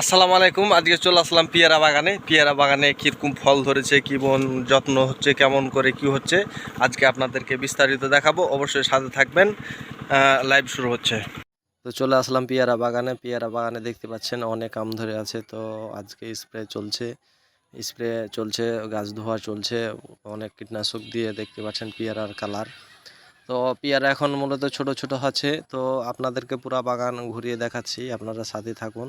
আসসালামু আলাইকুম। আজকে চলে আসলাম পিয়ারা বাগানে। পিয়ারা বাগানে কীরকম ফল ধরেছে কেমন যত্ন হচ্ছে, কেমন করে কি হচ্ছে, আজকে আপনাদেরকে বিস্তারিত দেখাবো। অবশ্যই সাথে থাকবেন। লাইভ শুরু হচ্ছে। তো চলে আসলাম পিয়ারা বাগানে। পিয়ারা বাগানে দেখতে পাচ্ছেন অনেক আম ধরে আছে। তো আজকে স্প্রে চলছে। স্প্রে চলছে, গাছ ধোয়া চলছে। অনেক কীটনাশক দিয়ে দেখতে পাচ্ছেন পিয়ারার কালার। তো পেয়ারা এখন মূলত ছোট ছোট আছে। তো আপনাদেরকে পুরা বাগান ঘুরিয়ে দেখাচ্ছি। আপনারা সাথে থাকুন।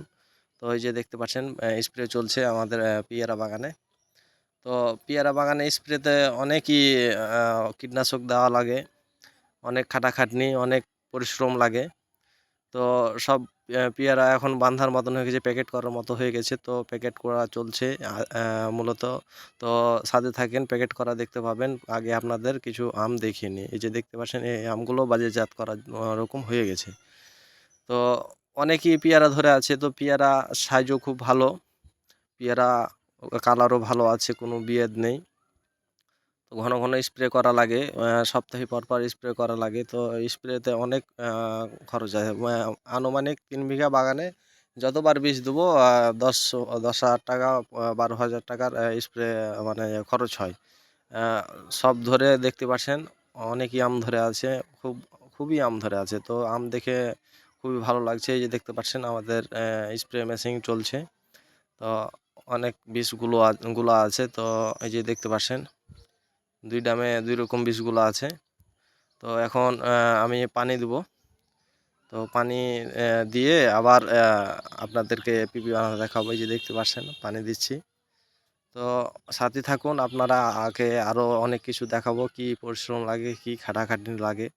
তো এই যে দেখতে পাচ্ছেন স্প্রে চলছে আমাদের পিয়ারা বাগানে। তো পেয়ারা বাগানে স্প্রেতে অনেকই কীটনাশক দেওয়া লাগে, অনেক খাটাখাটনি, অনেক পরিশ্রম লাগে। তো সব পেয়ারা এখন বান্ধার মতন হয়ে গেছে প্যাকেট করার মতো হয়ে গেছে, তো প্যাকেট করা চলছে মূলত। তো সাথে থাকেন প্যাকেট করা দেখতে পাবেন। আগে আপনাদের কিছু আম দেখিনি। এই যে দেখতে পাচ্ছেন, এই আমগুলো বাজারজাত করার রকম হয়ে গেছে। তো অনেকই পেয়ারা ধরে আছে, তো পেয়ারা সাইজও খুব ভালো। পেয়ারা কালারও ভালো আছে, কোনো বিয়েদ নেই। তো ঘন ঘন স্প্রে করা লাগে সপ্তাহে পর পর স্প্রে করা লাগে। তো স্প্রেতে অনেক খরচ আছে। আনুমানিক তিন বিঘা বাগানে যতবার বীজ দেবো দশ দশ হাজার টাকা বারো হাজার টাকার স্প্রে মানে খরচ হয়। সব ধরে দেখতে পাচ্ছেন, অনেকই আম ধরে আছে, খুব, খুবই আম ধরে আছে। তো আম দেখে খুবই ভালো লাগছে এই যে দেখতে পাচ্ছেন আমাদের স্প্রে মেশিন চলছে। তো অনেক বিষগুলো গুলো আছে। তো এই যে দেখতে পাচ্ছেন, দুই ডামে দুই রকম বিষগুলো আছে। তো এখন আমি পানি দেব। তো পানি দিয়ে আবার আপনাদেরকে পিপি বানানো দেখাবো। এই যে দেখতে পাচ্ছেন, পানি দিচ্ছি। তো সাথে থাকুন, আপনারা আগে আরও অনেক কিছু দেখাবো। কি পরিশ্রম লাগে, কি খাটাখাটনি লাগে।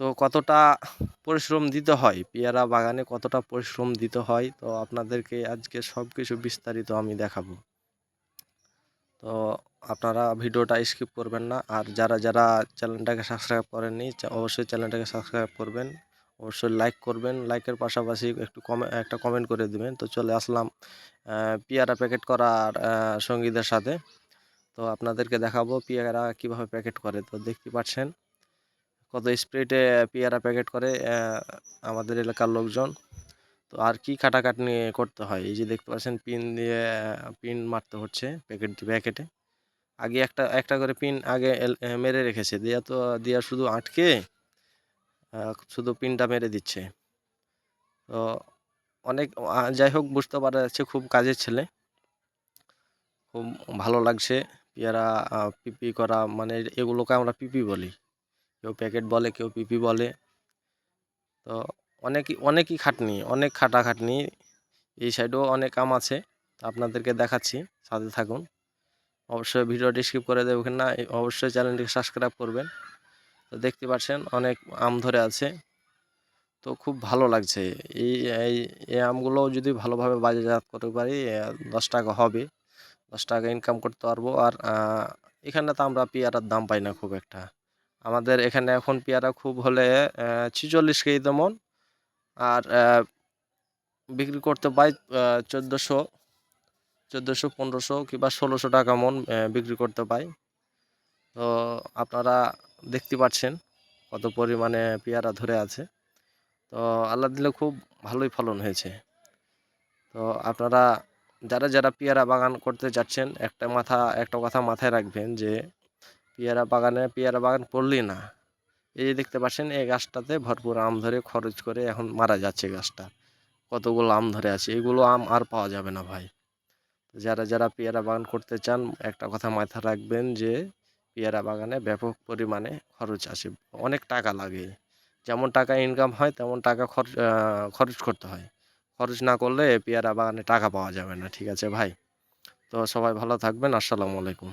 তো কতটা পরিশ্রম দিতে হয়? পেয়ারা বাগানে কতটা পরিশ্রম দিতে হয়? তো আপনাদেরকে আজকে সব কিছু বিস্তারিত আমি দেখাবো। তো আপনারা ভিডিওটা স্কিপ করবেন না। আর যারা যারা চ্যানেলটাকে সাবস্ক্রাইব করেননি অবশ্যই চ্যানেলটাকে সাবস্ক্রাইব করবেন। অবশ্যই লাইক করবেন। লাইকের পাশাপাশি একটু কমে, একটা কমেন্ট করে দিবেন। তো চলে আসলাম পেয়ারা প্যাকেট করার সঙ্গীদের সাথে। তো আপনাদেরকে দেখাবো পেয়ারা কীভাবে প্যাকেট করে। তো দেখতে পাচ্ছেন কত স্প্রেটে পেয়ারা প্যাকেট করে আমাদের এলাকার লোকজন। তো আর কি খাটাখাটনি করতে হয়? এই যে দেখতে পাচ্ছেন পিন দিয়ে পিন মারতে হচ্ছে প্যাকেট প্যাকেটে আগে একটা একটা করে পিন আগে মেরে রেখেছে। দিয়া তো, দিয়া শুধু আটকে শুধু পিনটা মেরে দিচ্ছে। তো অনেক যাই হোক, বুঝতে পারা যাচ্ছে খুব কাজের ছেলে। খুব ভালো লাগছে। পেয়ারা পিপি করা মানে এগুলোকে আমরা পিপি বলি। কেউ প্যাকেট বলে, কেউ পিপি বলে। তো অনেকই অনেকই খাটনি, অনেক খাটাখাটনি। এই সাইডেও অনেক কাম আছে আপনাদেরকে দেখাচ্ছি, সাথে থাকুন। অবশ্যই ভিডিওটি স্কিপ করে দেবেন না অবশ্যই চ্যানেলটিকে সাবস্ক্রাইব করবেন। তো দেখতে পাচ্ছেন, অনেক আম ধরে আছে। তো খুব ভালো লাগছে। এই এই আমগুলো যদি ভালোভাবে বাজারজাত করতে পারি দশ টাকা হবে। দশ টাকা ইনকাম করতে পারব। আর এখানে তো আমরা পেয়ারার দাম পাই না খুব একটা। আমাদের এখানে এখন পেয়ারা খুব হলে ছিচল্লিশ কেজি তেমন আর বিক্রি করতে পাই চোদ্দোশো চোদ্দোশো, পনেরোশো কিংবা ষোলোশো টাকা মন বিক্রি করতে পাই। তো আপনারা দেখতে পাচ্ছেন কত পরিমাণে পেয়ারা ধরে আছে। তো আল্লাহ দিলে খুব ভালোই ফলন হয়েছে। তো আপনারা, যারা যারা পেয়ারা বাগান করতে যাচ্ছেন, একটা মাথা, একটা কথা মাথায় রাখবেন যে পেয়ারা বাগানে পেয়ারা বাগান করলেই না। এই যে দেখতে পাচ্ছেন, এই গাছটাতে ভরপুর আম ধরে খরচ করে এখন মারা যাচ্ছে গাছটা। কতগুলো আম ধরে আছে, এগুলো আম আর পাওয়া যাবে না ভাই। যারা যারা পেয়ারা বাগান করতে চান, একটা কথা মাথায় রাখবেন যে পেয়ারা বাগানে ব্যাপক পরিমাণে খরচ আসে অনেক টাকা লাগে। যেমন টাকা ইনকাম হয়, তেমন টাকা খরচ খরচ করতে হয়। খরচ না করলে পেয়ারা বাগানে টাকা পাওয়া যাবে না, ঠিক আছে ভাই? তো সবাই ভালো থাকবেন, আসসালামু আলাইকুম।